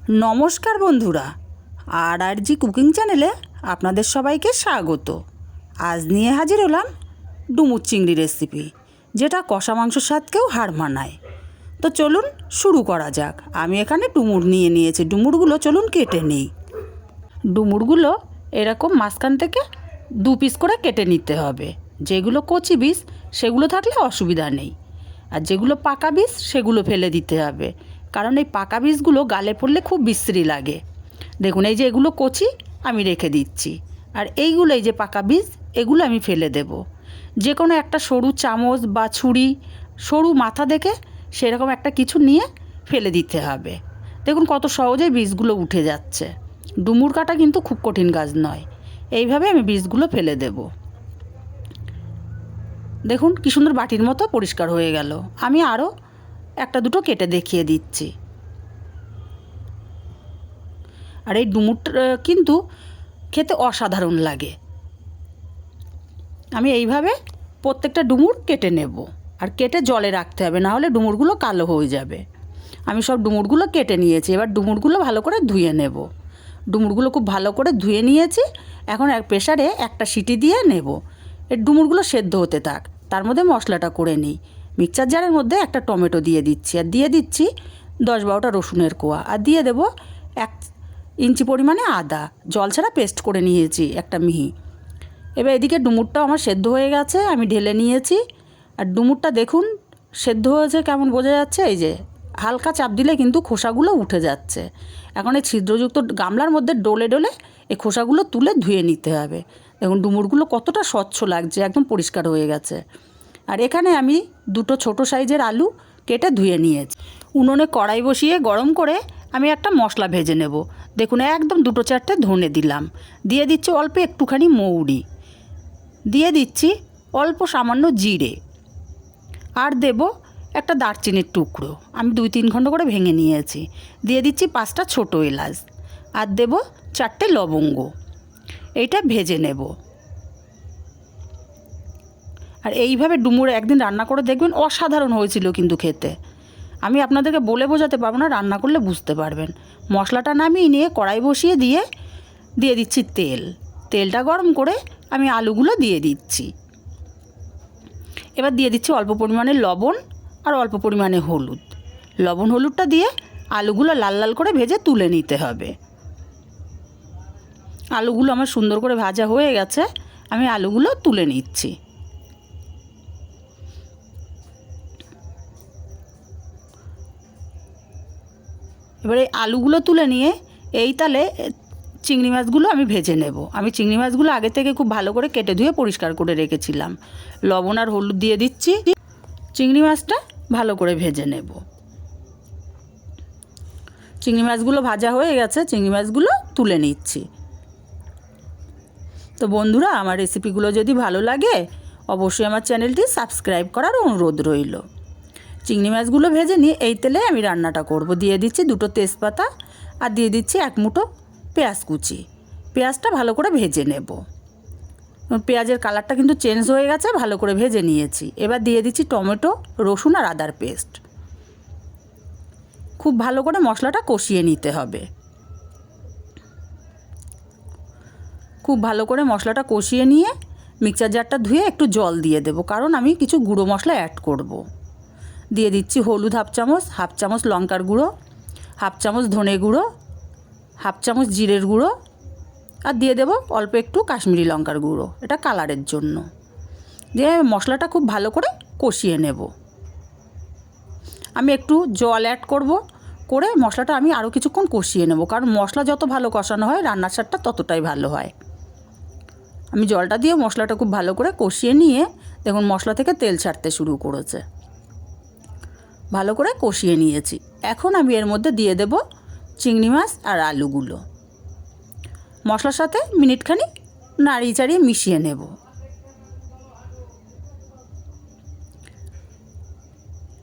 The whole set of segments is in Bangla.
নমস্কার বন্ধুরা, আর আর জি কুকিং চ্যানেলে আপনাদের সবাইকে স্বাগত। আজ নিয়ে হাজির হলাম ডুমুর চিংড়ি রেসিপি, যেটা কষা মাংসর স্বাদকেও হার মানায়। তো চলুন শুরু করা যাক। আমি এখানে ডুমুর নিয়ে নিয়েছি। ডুমুরগুলো চলুন কেটে নিই। ডুমুরগুলো এরকম মাঝখান থেকে দু পিস করে কেটে নিতে হবে। যেগুলো কচি বীজ, সেগুলো থাকলে অসুবিধা নেই। আর যেগুলো পাকা বীজ, সেগুলো ফেলে দিতে হবে। কারণ এই পাকা বীজগুলো গালে পড়লে খুব বিশ্রী লাগে। দেখুন, এই যে এগুলো কচি, আমি রেখে দিচ্ছি। আর এইগুলো, এই যে পাকা বীজ, এগুলো আমি ফেলে দেব। যে কোনো একটা সরু চামচ বা ছুরি, সরু মাথা দেখে সেরকম একটা কিছু নিয়ে ফেলে দিতে হবে। দেখুন, কত সহজেই বীজগুলো উঠে যাচ্ছে। ডুমুর কাটা কিন্তু খুব কঠিন কাজ নয়। এইভাবে আমি বীজগুলো ফেলে দেব। দেখুন, কি সুন্দর বাটির মতো পরিষ্কার হয়ে গেল। আমি আরও একটা দুটো কেটে দেখিয়ে দিচ্ছি। আর এই ডুমুরটা কিন্তু খেতে অসাধারণ লাগে। আমি এইভাবে প্রত্যেকটা ডুমুর কেটে নেব। আর কেটে জলে রাখতে হবে না হলে ডুমুরগুলো কালো হয়ে যাবে। আমি সব ডুমুরগুলো কেটে নিয়েছি, এবার ডুমুরগুলো ভালো করে ধুয়ে নেব। ডুমুরগুলো খুব ভালো করে ধুয়ে নিয়েছি, এখন এক প্রেশারে একটা সিটি দিয়ে নেব। এর ডুমুরগুলো সেদ্ধ হতে থাক, তার মধ্যে মশলাটা করে নিই। মিক্সচার জারের মধ্যে একটা টমেটো দিয়ে দিচ্ছি। আর দিয়ে দিচ্ছি দশ বারোটা রসুনের কোয়া। আর দিয়ে দেবো এক ইঞ্চি পরিমাণে আদা। জল ছাড়া পেস্ট করে নিয়েছি একটা মিহি। এবার এদিকে ডুমুরটাও আমার সেদ্ধ হয়ে গেছে, আমি ঢেলে নিয়েছি। আর ডুমুরটা দেখুন, সেদ্ধ হয়েছে কেমন বোঝা যাচ্ছে? এই যে হালকা চাপ দিলে কিন্তু খোসাগুলো উঠে যাচ্ছে। এখন এই ছিদ্রযুক্ত গামলার মধ্যে ডলে ডলে এই খোসাগুলো তুলে ধুয়ে নিতে হবে। দেখুন, ডুমুরগুলো কতটা স্বচ্ছ লাগছে, একদম পরিষ্কার হয়ে গেছে। আর এখানে আমি দুটো ছোট সাইজের আলু কেটে ধুয়ে নিয়েছি। উনুনে কড়াই বসিয়ে গরম করে আমি একটা মশলা ভেজে নেব। দেখুন, একদম দুটো চারটে ধনে দিলাম। দিয়ে দিচ্ছি অল্প একটুখানি মৌরি। দিয়ে দিচ্ছি অল্প সামান্য জিরে। আর দেব একটা দারচিনির টুকরো। আমি দুই তিন ঘণ্টা করে ভেঙে নিয়েছি। দিয়ে দিচ্ছি পাঁচটা ছোটো এলাচ। আর দেব চারটে লবঙ্গ। এইটা ভেজে নেব। আর এইভাবে ডুমুর একদিন রান্না করে দেখবেন অসাধারণ হয়েছিল কিন্তু খেতে। আমি আপনাদেরকে বলে বোঝাতে পারব না, রান্না করলে বুঝতে পারবেন। মশলাটা নামিয়ে নিয়ে কড়াই বসিয়ে দিয়ে দিয়ে দিচ্ছি তেল। তেলটা গরম করে আমি আলুগুলো দিয়ে দিচ্ছি। এবার দিয়ে দিচ্ছি অল্প পরিমাণে লবণ আর অল্প পরিমাণে হলুদ। লবণ হলুদটা দিয়ে আলুগুলো লাল লাল করে ভেজে তুলে নিতে হবে। আলুগুলো আমার সুন্দর করে ভাজা হয়ে গেছে, আমি আলুগুলো তুলে নিচ্ছি। এবারে আলুগুলো তুলে নিয়ে এই তালে চিংড়ি মাছগুলো আমি ভেজে নেব। আমি চিংড়ি মাছগুলো আগে থেকে খুব ভালো করে কেটে ধুয়ে পরিষ্কার করে রেখেছিলাম। লবণ আর হলুদ দিয়ে দিচ্ছি। চিংড়ি মাছটা ভালো করে ভেজে নেব। চিংড়ি মাছগুলো ভাজা হয়ে গেছে। চিংড়ি মাছগুলো তুলে নিচ্ছি। তো বন্ধুরা, আমার রেসিপিগুলো যদি ভালো লাগে, অবশ্যই আমার চ্যানেলটি সাবস্ক্রাইব করার অনুরোধ রইল। চিংড়ি মাছগুলো ভেজে নিয়ে এই তেলে আমি রান্নাটা করব। দিয়ে দিচ্ছি দুটো তেজপাতা আর দিয়ে দিচ্ছি এক মুঠো পেঁয়াজ কুচি। পেঁয়াজটা ভালো করে ভেজে নেব। পেঁয়াজের কালারটা কিন্তু চেঞ্জ হয়ে গেছে, ভালো করে ভেজে নিয়েছি। এবার দিয়ে দিচ্ছি টমেটো, রসুন আর আদার পেস্ট। খুব ভালো করে মশলাটা কষিয়ে নিতে হবে। খুব ভালো করে মশলাটা কষিয়ে নিয়ে মিক্সার জারটা ধুয়ে একটু জল দিয়ে দেবো, কারণ আমি কিছু গুঁড়ো মশলা অ্যাড করব। দিয়ে দিচ্ছি হলুদ হাফ চামচ হাফ চামচ লঙ্কার গুঁড়ো, হাফ চামচ ধনে গুঁড়ো, হাফ চামচ জিরের গুঁড়ো আর দিয়ে দেবো অল্প একটু কাশ্মীরি লঙ্কার গুঁড়ো, এটা কালারের জন্য। দিয়ে মশলাটা খুব ভালো করে কষিয়ে নেব। আমি একটু জল অ্যাড করব, করে মশলাটা আমি আরও কিছুক্ষণ কষিয়ে নেব, কারণ মশলা যত ভালো কষানো হয়, রান্নার স্বাদটা ততটাই ভালো হয়। আমি জলটা দিয়ে মশলাটা খুব ভালো করে কষিয়ে নিয়ে, দেখুন মশলা থেকে তেল ছাড়তে শুরু করেছে। ভালো করে কষিয়ে নিয়েছি। এখন আমি এর মধ্যে দিয়ে দেব চিংড়ি মাছ আর আলুগুলো। মশলার সাথে মিনিটখানি নাড়িয়ে চাড়িয়ে মিশিয়ে নেব।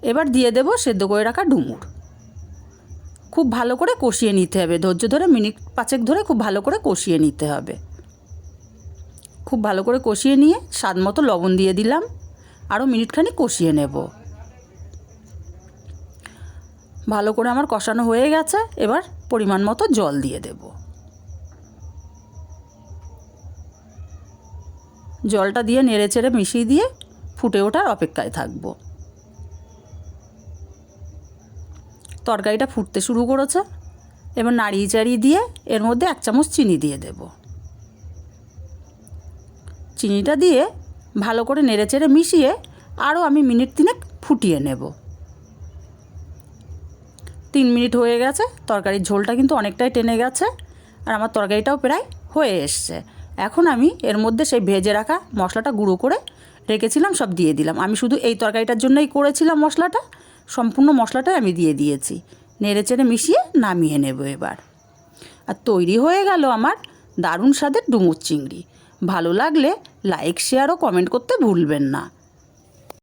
এবার দিয়ে দেব সেদ্ধ করে রাখা ডুমুর। খুব ভালো করে কষিয়ে নিতে হবে। ধৈর্য ধরে মিনিট পাঁচেক ধরে খুব ভালো করে কষিয়ে নিতে হবে। খুব ভালো করে কষিয়ে নিয়ে স্বাদ মতো লবণ দিয়ে দিলাম। আরও মিনিটখানি কষিয়ে নেব। ভালো করে আমার কষানো হয়ে গেছে, এবার পরিমাণ মতো জল দিয়ে দেব। জলটা দিয়ে নেড়ে চেড়ে মিশিয়ে দিয়ে ফুটে ওঠার অপেক্ষায় থাকব। তরকারিটা ফুটতে শুরু করেছে, এবার নাড়িয়ে চাড়িয়ে দিয়ে এর মধ্যে এক চামচ চিনি দিয়ে দেব। চিনিটা দিয়ে ভালো করে নেড়ে চেড়ে মিশিয়ে আরও আমি মিনিট তিনেক ফুটিয়ে নেব। তিন মিনিট হয়ে গেছে, তরকারির ঝোলটা কিন্তু অনেকটাই টেনে গেছে আর আমার তরকারিটাও প্রায় হয়ে এসছে। এখন আমি এর মধ্যে সেই ভেজে রাখা মশলাটা গুঁড়ো করে রেখেছিলাম, সব দিয়ে দিলাম। আমি শুধু এই তরকারিটার জন্যই করেছিলাম মশলাটা, সম্পূর্ণ মশলাটাই আমি দিয়ে দিয়েছি। নেড়ে চেড়ে মিশিয়ে নামিয়ে নেব এবার। আর তৈরি হয়ে গেল আমার দারুণ স্বাদের ডুমুর চিংড়ি। ভালো লাগলে লাইক, শেয়ার ও কমেন্ট করতে ভুলবেন না।